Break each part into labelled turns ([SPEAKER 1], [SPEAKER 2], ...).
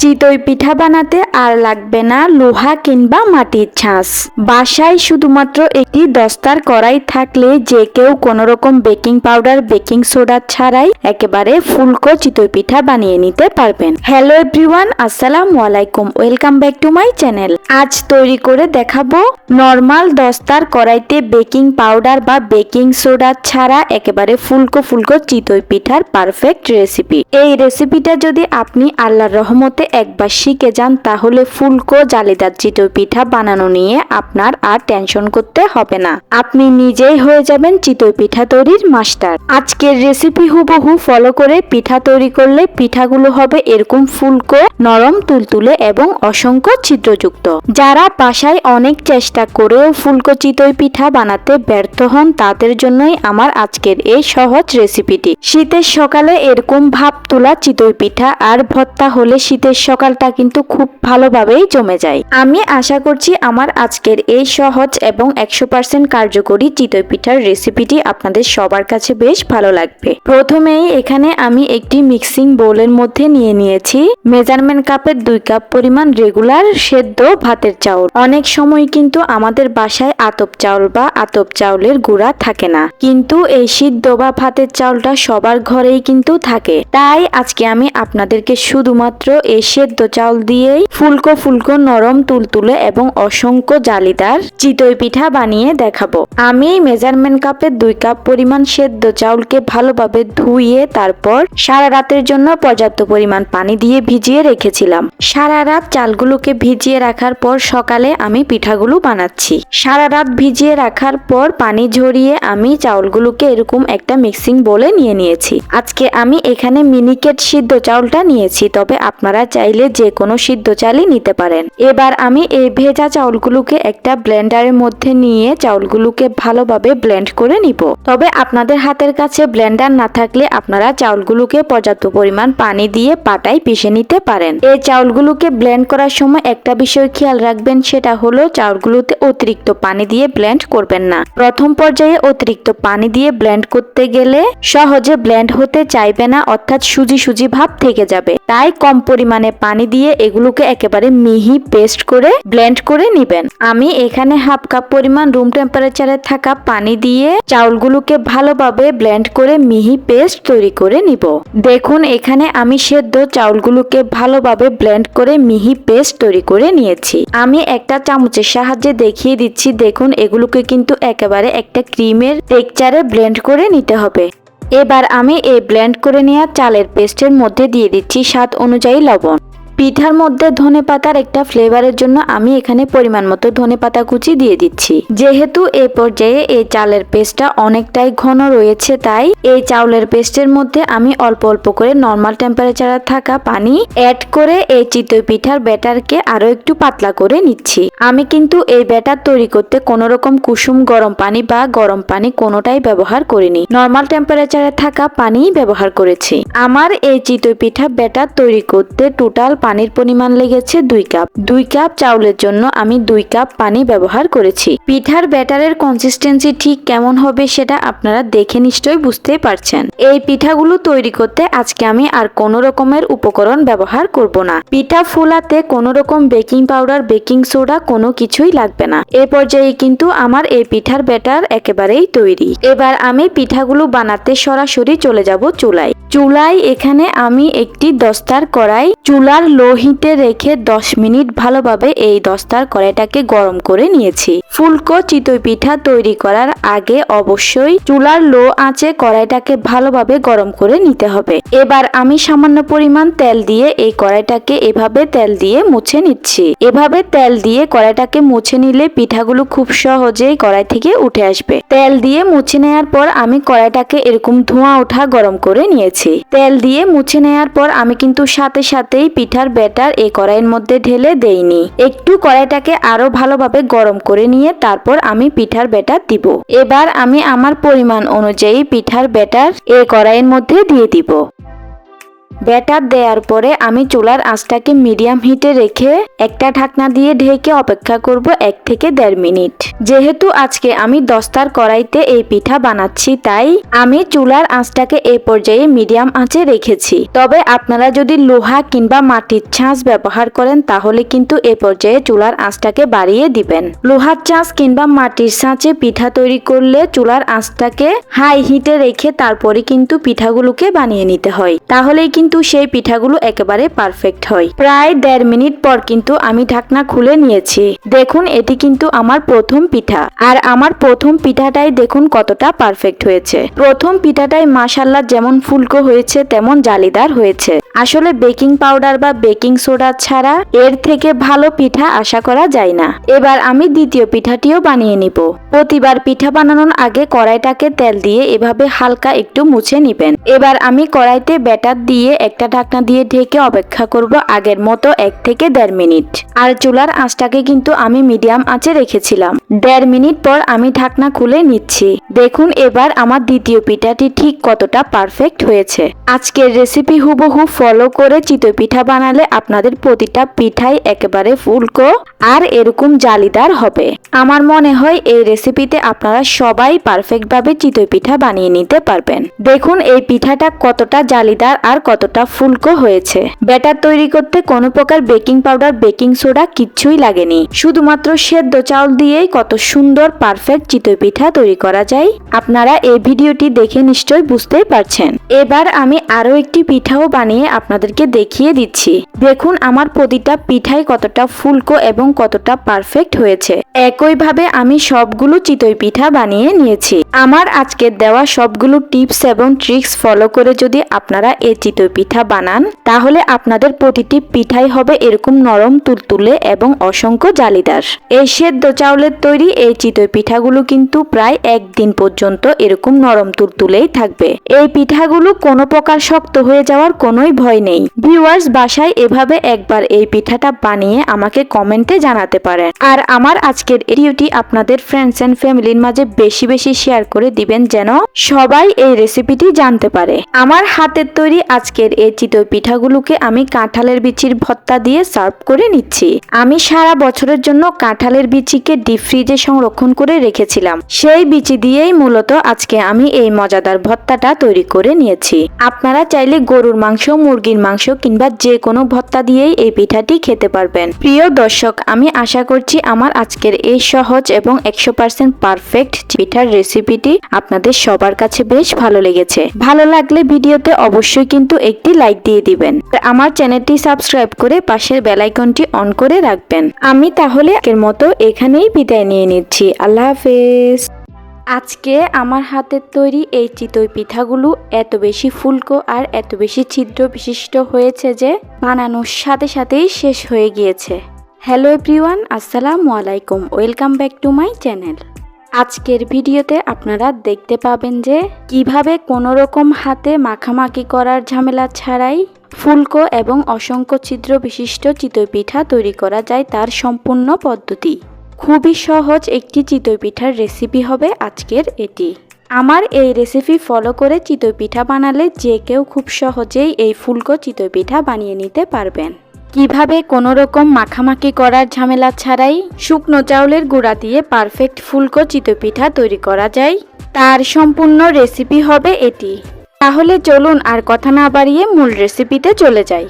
[SPEAKER 1] চিতই পিঠা বানাতে আর লাগবে না লোহা কিংবা মাটির ছাঁচ। বাসায় শুধুমাত্র একটি দস্তার কড়াই থাকলে যে কেউ কোনো রকম বেকিং পাউডার, বেকিং সোডা ছাড়াই একেবারে ফুলকো চিতই পিঠা বানিয়ে নিতে পারবেন। হ্যালো এভরিওয়ান, আসসালামু আলাইকুম। Welcome back to my channel. আজ তৈরি করে দেখাবো নর্মাল দস্তার কড়াইতে বেকিং পাউডার বা বেকিং সোডা ছাড়া একেবারে ফুলকো ফুলকো চিতই পিঠার পারফেক্ট রেসিপি। এই রেসিপিটা যদি আপনি আল্লাহর রহমতে একবার শিখে যান, তাহলে ফুলকো জালিদার চিতই পিঠা বানানো নিয়ে আপনার আর টেনশন করতে হবে না। আপনি নিজেই হয়ে যাবেন চিতই পিঠা তৈরির মাস্টার। আজকের রেসিপি হুবহু ফলো করে পিঠা তৈরি করলে পিঠাগুলো হবে এরকম ফুলকো, নরম, তুলতুলে এবং অসংখ্য ছিদ্রযুক্ত। যারা বাসায় অনেক চেষ্টা করেও ফুলকো চিতই পিঠা বানাতে ব্যর্থ হন, তাদের জন্যই আমার আজকের এই সহজ রেসিপিটি। শীতের সকালে এরকম ভাব তোলা চিতই পিঠা আর ভত্তা হলে শীতের সকালটা কিন্তু খুব ভালোভাবেই জমে যায়। আমি আশা করছি আমার আজকের এই সহজ এবং একশো পার্সেন্ট কার্যকরী চিতই পিঠার রেসিপিটি আপনাদের সবার কাছে বেশ ভালো লাগবে। প্রথমেই এখানে আমি একটি মিক্সিং বোলের মধ্যে নিয়ে নিয়েছি। মেজারমেন্ট কাপের দুই কাপ পরিমাণ রেগুলার সেদ্ধ ভাতের চাউল। অনেক সময় কিন্তু আমাদের বাসায় আতপ চাউল বা আতপ চাউলের গুঁড়া থাকে না। কিন্তু এই সিদ্ধ বা ভাতের চাউলটা সবার ঘরেই কিন্তু থাকে। তাই আজকে আমি আপনাদেরকে শুধুমাত্র এই সেদ্ধ চাউল দিয়েই ফুলকো ফুলকো নরম তুলতুলে এবং অসংখ্য জালিদার চিতই পিঠা বানিয়ে দেখাবো। আমি মেজারমেন্ট কাপের দুই কাপ পরিমাণ সেদ্ধ চাউলকে ভালোভাবে ধুইয়ে তারপর সারা রাতের জন্য পর্যাপ্ত পরিমাণ পানি দিয়ে ভিজিয়ে রেখেছিলাম। সারা রাত চালগুলোকে ভিজিয়ে রাখার পর সকালে আমি পিঠাগুলো বানাচ্ছি। সারা রাত ভিজিয়ে রাখার পর পানি ঝরিয়ে আমি চাউলগুলোকে এরকম একটা মিক্সিং বলে নিয়ে নিয়েছি। আজকে আমি এখানে মিনিকেট সিদ্ধ চাউলটা নিয়েছি, তবে আপনারা চাইলে যে কোনো সিদ্ধ চালই নিতে পারেন। এবার আমি এই ভেজা চাউলগুলোকে একটা ব্লেন্ডারের মধ্যে নিয়ে চাউলগুলোকে ভালোভাবে ব্লেন্ড করে নিব। তবে আপনাদের হাতের কাছে ব্লেন্ডার না থাকলে আপনারা চাউলগুলোকে পর্যাপ্ত পরিমাণ পানি দিয়ে পাটায় পিষে নিতে পারেন। এই চাউলগুলোকে ব্লেন্ড করার সময় একটা বিষয় খেয়াল রাখবেন, সেটা হলো চাউলগুলোতে অতিরিক্ত পানি দিয়ে ব্লেন্ড করবেন না। প্রথম পর্যায়ে অতিরিক্ত পানি দিয়ে ব্লেন্ড করতে গেলে সহজে ব্লেন্ড হতে চাইবে না, অর্থাৎ সুজি সুজি ভাব থেকে যাবে। তাই কম পরিমাণে পানি দিয়ে এগুলোকে একেবারে মিহি পেস্ট করে, ব্লেন্ড করে নিবেন। আমি এখানে হাফ কাপ পরিমাণ রুম টেম্পারেচারে থাকা পানি দিয়ে চাউলগুলোকে ভালোভাবে ব্লেন্ড করে মিহি পেস্ট তৈরি করে নিব। দেখুন, এখানে আমি সেদ্ধ চাউলগুলোকে ভালোভাবে ব্লেন্ড করে মিহি পেস্ট তৈরি করে নিয়েছি। আমি একটা চামচের সাহায্যে দেখিয়ে দিচ্ছি। দেখুন, এগুলোকে কিন্তু একেবারে একটা ক্রিমের টেক্সচারে ব্লেন্ড করে নিতে হবে। এবার আমি এই ব্লেন্ড করে নেওয়া চালের পেস্টের মধ্যে দিয়ে দিচ্ছি স্বাদ অনুযায়ী লবণ। পিঠার মধ্যে ধনে পাতার একটা ফ্লেভারের জন্য আমি এখানে পরিমাণ মতো ধনে পাতা কুচি দিয়ে দিচ্ছি। যেহেতু এই পর্যায়ে এই চালের পেস্টটা অনেকটাই ঘন রয়েছে তাই এই চাউলের পেস্টের মধ্যে আমি অল্প অল্প করে নর্মাল টেম্পারেচারে থাকা পানি অ্যাড করে এই চিতই পিঠার ব্যাটারকে আরও একটু পাতলা করে নিচ্ছি। আমি কিন্তু এই ব্যাটার তৈরি করতে কোনো রকম কুসুম গরম পানি বা গরম পানি কোনোটাই ব্যবহার করিনি। নর্মাল টেম্পারেচারে থাকা পানিই ব্যবহার করেছি। আমার এই চিতই পিঠা ব্যাটার তৈরি করতে টোটাল পানির পরিমাণ লেগেছে দুই কাপ। দুই কাপ চাউলের জন্য আমি দুই কাপ পানি ব্যবহার করেছি। পিঠার ব্যাটারের কনসিস্টেন্সি ঠিক কেমন হবে সেটা আপনারা দেখে নিশ্চয়ই বুঝতে পারছেন। এই পিঠাগুলো তৈরি করতে আজকে আমি আর কোনো রকমের উপকরণ ব্যবহার করব না। পিঠা ফুলাতে কোনো রকম বেকিং পাউডার, বেকিং সোডা কোনো কিছুই লাগবে না। এ পর্যায়ে কিন্তু আমার এই পিঠার ব্যাটার একেবারেই তৈরি। এবার আমি পিঠাগুলো বানাতে সরাসরি চলে যাব চুলায়। চুলায় এখানে আমি একটি দস্তার কড়াই, চুলার লোহিতে রেখে 10 মিনিট ভালোভাবে এই দস্তার কড়াইটাকে গরম করে নিয়েছি। ফুলকো চিতই পিঠা তৈরি করার আগে অবশ্যই চুলার লো আঁচে কড়াইটাকে ভালোভাবে গরম করে নিতে হবে। এবার আমি সামান্য পরিমাণ তেল দিয়ে এই কড়াইটাকে এভাবে তেল দিয়ে মুছে নিচ্ছি। এভাবে তেল দিয়ে কড়াইটাকে মুছে নিলে পিঠাগুলো খুব সহজেই কড়াই থেকে উঠে আসবে। তেল দিয়ে মুছে নেওয়ার পর আমি কড়াইটাকে এরকম ধোঁয়া ওঠা গরম করে নিয়েছি। তেল দিয়ে মুছে নেওয়ার পর আমি কিন্তু সাথে সাথেই পিঠার ব্যাটার এই কড়াইয়ের মধ্যে ঢেলে দেইনি। একটু কড়াইটাকে আরও ভালোভাবে গরম করে নিয়ে তারপর আমি পিঠার ব্যাটার দিব। এবার আমি আমার পরিমাণ অনুযায়ী পিঠার ব্যাটার এই কড়াইয়ের মধ্যে দিয়ে দিব। ব্যাটার দেওয়ার পরে আমি চুলার আঁচটাকে মিডিয়াম হিটে রেখে একটা ঢাকনা দিয়ে ঢেকে অপেক্ষা করব এক থেকে দেড় মিনিট। যেহেতু আজকে আমি দস্তার কড়াইতে এই পিঠা বানাচ্ছি, তাই আমি চুলার আঁচটাকে এ পর্যায়ে মিডিয়াম আঁচে রেখেছি। তবে আপনারা যদি লোহা কিংবা মাটির ছাঁচ ব্যবহার করেন, তাহলে কিন্তু এ পর্যায়ে চুলার আঁচটাকে বাড়িয়ে দিবেন। লোহার ছাঁচ কিংবা মাটির ছাঁচে পিঠা তৈরি করলে চুলার আঁচটাকে হাই হিটে রেখে তারপরে কিন্তু পিঠাগুলোকে বানিয়ে নিতে হয়। তাহলেই কিন্তু সেই পিঠাগুলো একেবারে পারফেক্ট হয়। প্রায় দেড় মিনিট পর কিন্তু আমি ঢাকনা খুলে নিয়েছি। দেখুন, এটি কিন্তু আমার প্রথম পিঠা। আর আমার প্রথম পিঠাটাই দেখুন কতটা পারফেক্ট হয়েছে। প্রথম পিঠাটাই মাসাল্লাহ যেমন ফুলকো হয়েছে, তেমন জালিদার হয়েছে। আসলে বেকিং পাউডার বা বেকিং সোডা ছাড়া এর থেকে ভালো পিঠা আশা করা যায় না। এবার আমি দ্বিতীয় পিঠাটিও বানিয়ে নিব। প্রতিবার পিঠা বানানোর আগে কড়াইটাকে তেল দিয়ে এভাবে হালকা একটু মুছে নিবেন। এবার আমি কড়াইতে ব্যাটার দিয়ে একটা ঢাকনা দিয়ে ঢেকে অপেক্ষা করব আগের মতো এক থেকে দেড় মিনিট। আর চুলার আঁচটাকে কিন্তু আমি মিডিয়াম আঁচে রেখেছিলাম। দেড় মিনিট পর আমি ঢাকনা খুলে নিচ্ছি। দেখুন এবার আমার দ্বিতীয় পিঠাটি ঠিক কতটা পারফেক্ট হয়েছে। আজকের রেসিপি হুবহু ফলো করে চিতই পিঠা বানালে আপনাদের প্রতিটা পিঠাই একেবারে ফুলকো আর এরকম জালিদার হবে। আমার মনে হয় এই রেসিপিতে আপনারা সবাই পারফেক্ট ভাবে চিতই পিঠা বানিয়ে নিতে পারবেন। দেখুন এই পিঠাটা কতটা জালিদার আর কতটা ফুলকো হয়েছে। ব্যাটার তৈরি করতে কোনো প্রকার বেকিং পাউডার, বেকিং সোডা কিচ্ছুই লাগেনি। শুধুমাত্র সেদ্ধ চাউল দিয়েই কত সুন্দর, পারফেক্ট চিতই পিঠা তৈরি করা যায়। আপনারা এই ভিডিওটি দেখে নিশ্চয়ই বুঝতেই পারছেন। এবার আমি আরও একটি পিঠাও বানিয়ে আপনাদেরকে দেখিয়ে দিচ্ছি। দেখুন আমার প্রতিটা পিঠাই কতটা ফুলকো এবং কতটা পারফেক্ট হয়েছে। একইভাবে আমি সবগুলো চিতই পিঠা বানিয়ে নিয়েছি। আমার আজকের দেওয়া সবগুলো টিপস এবং ট্রিক্স ফলো করে যদি আপনারা এই চিতই পিঠা বানান, তাহলে আপনাদের প্রতিটি পিঠাই হবে এরকম নরম, তুলতুলে এবং অসংখ্য জালিদার। এই সেদ্ধ চাউলের তৈরি এই চিতই পিঠাগুলো কিন্তু প্রায় একদিন পর্যন্ত এরকম নরম, তুলতুলেই থাকবে। এই পিঠাগুলো কোনো প্রকার শক্ত হয়ে যাওয়ার কোনোই ভয় নেই। ভিউয়ার্স, বাসায় এভাবে একবার এই পিঠাটা বানিয়ে আমাকে কমেন্টে জানাতে পারেন। আর আমার আজকের ভিডিওটি আপনাদের ফ্রেন্ডস অ্যান্ড ফ্যামিলির মাঝে বেশি বেশি শেয়ার করে দিবেন যেন সবাই এই রেসিপিটি জানতে পারে। আমার হাতের তৈরি আজকের এই চিতই পিঠাগুলোকে আমি কাঁঠালের বিচির ভর্তা দিয়ে সার্ভ করে নিচ্ছি। আমি সারা বছরের জন্য কাঁঠালের বিচিকে ডিপ ফ্রিজে সংরক্ষণ করে রেখেছিলাম। সেই বিচি দিয়েই মূলত আজকে আমি এই মজাদার ভর্তাটা তৈরি করে নিয়েছি। আপনারা চাইলে গরুর মাংস, মুরগির মাংস কিংবা যে কোনো ভর্তা দিয়েই এই পিঠাটি খেতে পারবেন। প্রিয় দর্শক, আমি আশা করছি আমার আজকের এই সহজ এবং একশো পার্সেন্ট পারফেক্ট পিঠার রেসিপিটি আপনাদের সবার কাছে বেশ ভালো লেগেছে। ভালো লাগলে ভিডিওতে অবশ্যই কিন্তু একটি লাইক দিয়ে দিবেন। আমার চ্যানেলটি সাবস্ক্রাইব করে পাশের বেলাইকনটি অন করে রাখবেন। আমি তাহলে এর মতো এখানেই বিদায় নিয়ে নিচ্ছি। আল্লাহ হাফেজ। আজকে আমার হাতের তৈরি এই চিতই পিঠাগুলো এত বেশি ফুলকো আর এত বেশি ছিদ্র বিশিষ্ট হয়েছে যে বানানোর সাথে সাথেই শেষ হয়ে গিয়েছে। হ্যালো এভরিওয়ান আসসালামু আলাইকুম। Welcome back to my channel আজকের ভিডিওতে আপনারা দেখতে পাবেন যে কীভাবে কোনো রকম হাতে মাখামাখি করার ঝামেলা ছাড়াই ফুলকো এবং অসংখ্য ছিদ্র বিশিষ্ট চিতই পিঠা তৈরি করা যায় তার সম্পূর্ণ পদ্ধতি। খুবই সহজ একটি চিতই পিঠার রেসিপি হবে আজকের এটি। আমার এই রেসিপি ফলো করে চিতই পিঠা বানালে যে কেউ খুব সহজেই এই ফুলকো চিতই পিঠা বানিয়ে নিতে পারবেন। কীভাবে কোনো রকম মাখামাখি করার ঝামেলা ছাড়াই শুকনো চাউলের গুঁড়া দিয়ে পারফেক্ট ফুলকো চিতই পিঠা তৈরি করা যায়? তার সম্পূর্ণ রেসিপি হবে এটি। তাহলে চলুন আর কথা না বাড়িয়ে মূল রেসিপিতে চলে যাই।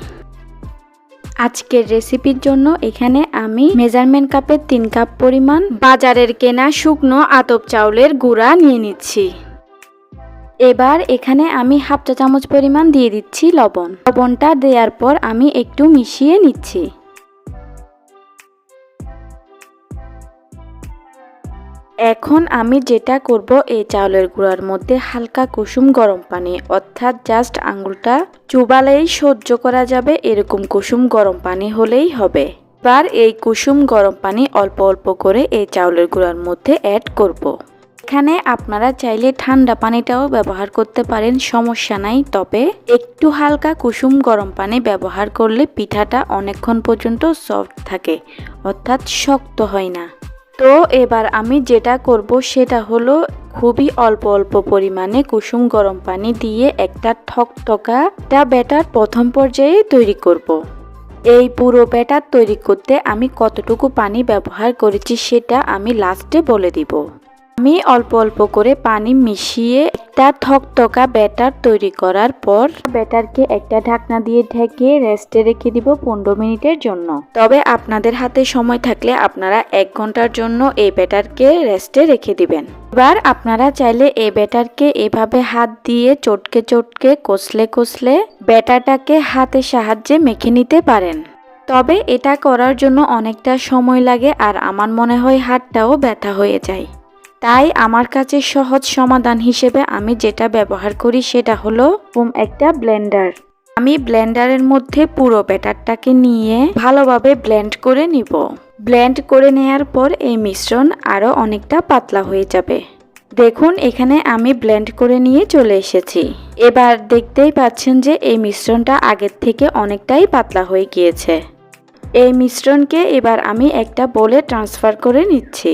[SPEAKER 1] আজকের রেসিপির জন্য এখানে আমি মেজারমেন্ট কাপের তিন কাপ পরিমাণ বাজারের কেনা শুকনো আতপ চাউলের গুঁড়া নিয়ে নিচ্ছি। এবার এখানে আমি হাফ চা চামচ পরিমাণ দিয়ে দিচ্ছি লবণ। লবণটা দেওয়ার পর আমি একটু মিশিয়ে নিচ্ছি। এখন আমি যেটা করব এই চাউলের গুঁড়ার মধ্যে হালকা কুসুম গরম পানি, অর্থাৎ জাস্ট আঙুলটা চুবালেই সহ্য করা যাবে, এরকম কুসুম গরম পানি হলেই হবে। এবার এই কুসুম গরম পানি অল্প অল্প করে এই চাউলের গুঁড়ার মধ্যে অ্যাড করব। এখানে আপনারা চাইলে ঠান্ডা পানিটাও ব্যবহার করতে পারেন, সমস্যা নাই। তবে একটু হালকা কুসুম গরম পানি ব্যবহার করলে পিঠাটা অনেকক্ষণ পর্যন্ত সফট থাকে, অর্থাৎ শক্ত হয় না। তো এবার আমি যেটা করব সেটা হলো খুবই অল্প অল্প পরিমাণে কুসুম গরম পানি দিয়ে একটা ঠকঠকা একটা ব্যাটার প্রথম পর্যায়ে তৈরি করব। এই পুরো ব্যাটার তৈরি করতে আমি কতটুকু পানি ব্যবহার করেছি সেটা আমি লাস্টে বলে দিব। আমি অল্প অল্প করে পানি মিশিয়ে একটা থকথকা ব্যাটার তৈরি করার পর ব্যাটারকে একটা ঢাকনা দিয়ে ঢেকে রেস্টে রেখে দিব পনেরো মিনিটের জন্য। তবে আপনাদের হাতে সময় থাকলে আপনারা এক ঘণ্টার জন্য এই ব্যাটারকে রেস্টে রেখে দিবেন। এবার আপনারা চাইলে এই ব্যাটারকে এভাবে হাত দিয়ে চটকে চটকে কষলে কষলে ব্যাটারটাকে হাতের সাহায্যে মেখে নিতে পারেন। তবে এটা করার জন্য অনেকটা সময় লাগে আর আমার মনে হয় হাতটাও ব্যথা হয়ে যায়। তাই আমার কাছে সহজ সমাধান হিসেবে আমি যেটা ব্যবহার করি সেটা হলো একটা ব্লেন্ডার আমি ব্লেন্ডারের মধ্যে পুরো ব্যাটারটাকে নিয়ে ভালোভাবে ব্লেন্ড করে নিব। ব্লেন্ড করে নেয়ার পর এই মিশ্রণ আরও অনেকটা পাতলা হয়ে যাবে। দেখুন, এখানে আমি ব্লেন্ড করে নিয়ে চলে এসেছি। এবার দেখতেই পাচ্ছেন যে এই মিশ্রণটা আগের থেকে অনেকটাই পাতলা হয়ে গিয়েছে। এই মিশ্রণকে এবার আমি একটা বলে ট্রান্সফার করে নিচ্ছি।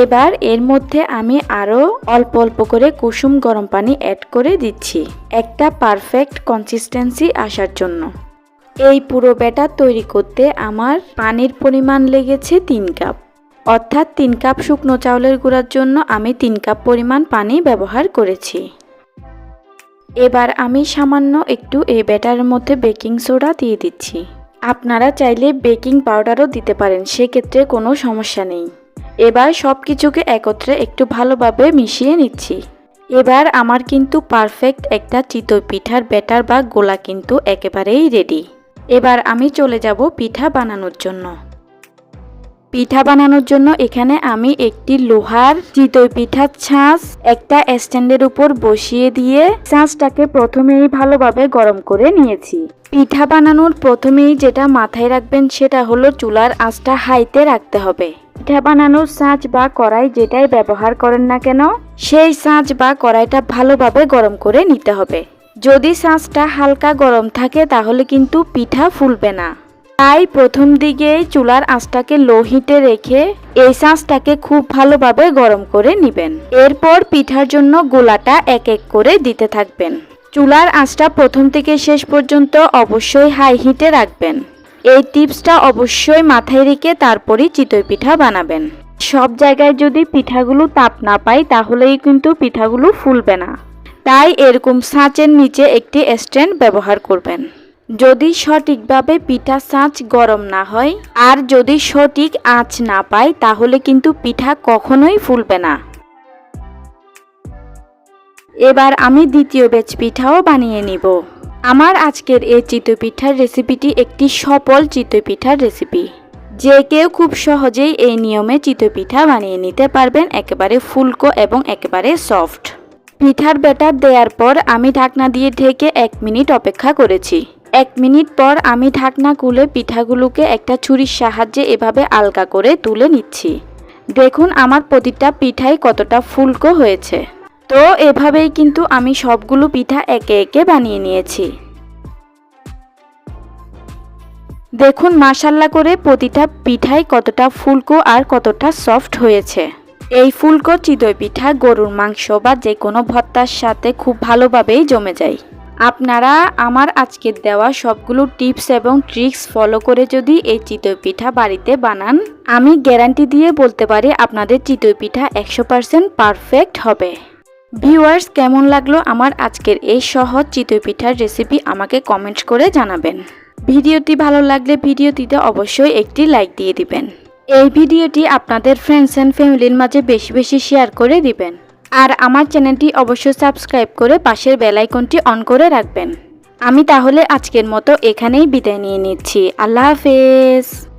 [SPEAKER 1] এবার এর মধ্যে আমি আরও অল্প অল্প করে কুসুম গরম পানি অ্যাড করে দিচ্ছি। একটা পারফেক্ট কনসিস্টেন্সি আসার জন্য। এই পুরো ব্যাটার তৈরি করতে আমার পানির পরিমাণ লেগেছে তিন কাপ অর্থাৎ তিন কাপ শুকনো চাউলের গুঁড়ার জন্য আমি তিন কাপ পরিমাণ পানি ব্যবহার করেছি। এবার আমি সামান্য একটু এই ব্যাটারের মধ্যে বেকিং সোডা দিয়ে দিচ্ছি। আপনারা চাইলে বেকিং পাউডারও দিতে পারেন, সেক্ষেত্রে কোনো সমস্যা নেই। এবার সব কিছুকে একত্রে একটু ভালোভাবে মিশিয়ে নিচ্ছি। এবার আমার কিন্তু পারফেক্ট একটা চিতই পিঠার ব্যাটার বা গোলা কিন্তু একেবারেই রেডি এবার আমি চলে যাব পিঠা বানানোর জন্য। পিঠা বানানোর জন্য এখানে আমি একটি লোহার চিতই পিঠার ছাঁচ, একটা স্ট্যান্ডের উপর বসিয়ে দিয়ে ছাঁচটাকে প্রথমেই ভালোভাবে গরম করে নিয়েছি। পিঠা বানানোর প্রথমেই যেটা মাথায় রাখবেন সেটা হলো চুলার আঁচটা হাইতে রাখতে হবে। পিঠা বানানোর সাঁচ বা কড়াই যেটাই ব্যবহার করেন না কেন, সেই সাঁচ বা কড়াইটা ভালোভাবে গরম করে নিতে হবে। যদি সাঁচটা হালকা গরম থাকে তাহলে কিন্তু পিঠা ফুলবে না। তাই প্রথম দিকেই চুলার আঁচটাকে লো হিটে রেখে এই সাঁচটাকে খুব ভালোভাবে গরম করে নেবেন। এরপর পিঠার জন্য গোলাটা এক এক করে দিতে থাকবেন। চুলার আঁচটা প্রথম থেকে শেষ পর্যন্ত অবশ্যই হাই হিটে রাখবেন। এই টিপসটা অবশ্যই মাথায় রেখে তারপরই চিতই পিঠা বানাবেন। সব জায়গায় যদি পিঠাগুলো তাপ না পায় তাহলেই কিন্তু পিঠাগুলো ফুলবে না। তাই এরকম সাঁচের নিচে একটি স্ট্যান্ড ব্যবহার করবেন। যদি সঠিকভাবে পিঠা সাঁচ গরম না হয়, আর যদি সঠিক আঁচ না পায়, তাহলে কিন্তু পিঠা কখনোই ফুলবে না। এবার আমি দ্বিতীয় বেচ পিঠাও বানিয়ে নিব। আমার আজকের এই চিতই পিঠার রেসিপিটি একটি সফল চিতই পিঠার রেসিপি। যে কেউ খুব সহজেই এই নিয়মে চিতই পিঠা বানিয়ে নিতে পারবেন, একেবারে ফুলকো এবং একেবারে সফট। পিঠার ব্যাটার দেওয়ার পর আমি ঢাকনা দিয়ে ঢেকে এক মিনিট অপেক্ষা করেছি। এক মিনিট পর আমি ঢাকনা খুলে পিঠাগুলোকে একটা ছুরির সাহায্যে এভাবে আলগা করে তুলে নিচ্ছি। দেখুন আমার প্রতিটা পিঠাই কতটা ফুলকো হয়েছে। তো এভাবেই কিন্তু আমি সবগুলো পিঠা একে একে বানিয়ে নিয়েছি। দেখুন মাসাল্লা করে প্রতিটা পিঠাই কতটা ফুলকো আর কতটা সফট হয়েছে। এই ফুলকো চিতই পিঠা, গরুর মাংস বা যে কোনো ভর্তার সাথে খুব ভালোভাবেই জমে যায়। আপনারা আমার আজকের দেওয়া সবগুলো টিপস এবং ট্রিক্স ফলো করে যদি এই চিতই পিঠা বাড়িতে বানান, আমি গ্যারান্টি দিয়ে বলতে পারি আপনাদের চিতই পিঠা একশো পারসেন্ট পারফেক্ট হবে। ভিউয়ার্স, কেমন লাগল আমার আজকের এই সহজ চিতই পিঠার রেসিপি আমাকে কমেন্ট করে জানাবেন। ভিডিওটি ভালো লাগলে ভিডিওটিতে অবশ্যই একটি লাইক দিয়ে দিবেন। এই ভিডিওটি আপনাদের ফ্রেন্ডস অ্যান্ড ফ্যামিলির মাঝে বেশি বেশি শেয়ার করে দিবেন। আর আমার চ্যানেলটি অবশ্যই সাবস্ক্রাইব করে পাশের বেলাইকনটি অন করে রাখবেন। আমি তাহলে আজকের মতো এখানেই বিদায় নিয়ে নিচ্ছি। আল্লাহ হাফেজ।